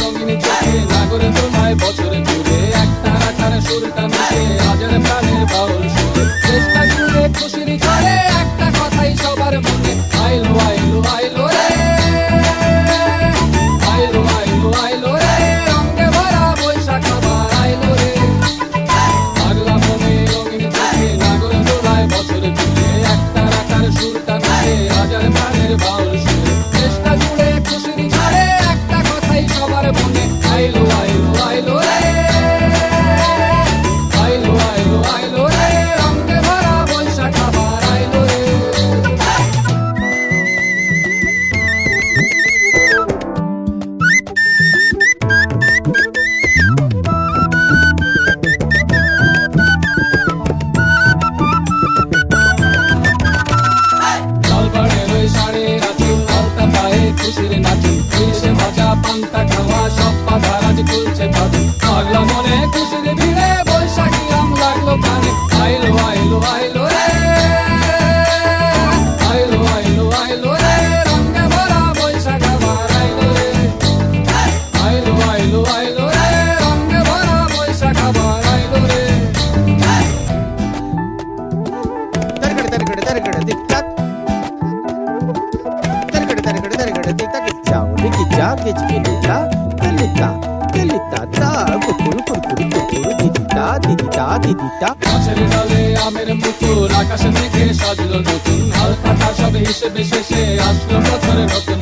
রঙিনী চোখে নাগরে তোমায় বছরে দূরে একটা রাখার সুরটা মিশে হাজার প্রাণের বাউল। খুশির নাচি ইলিশে ভাজা পান্তা খাওয়া সব পাতা রাজ তুলছে ভাবি পাগলা মনে খুশির ভিড়ে বৈশাখী আম লাগল কানে আইলো আইলো আইলো গেজিটা গেজি গেলিটা গেলিটা গেলিটা তা কুকুর কুকুর কুকুর দিদিতা দিদিতা দিদিতা গাছের ডালে আমের মুকুর আকাশে মেঘে সাজলো নতুন হালকা সব হিসেবে শেষে আসলো বছরে নতুন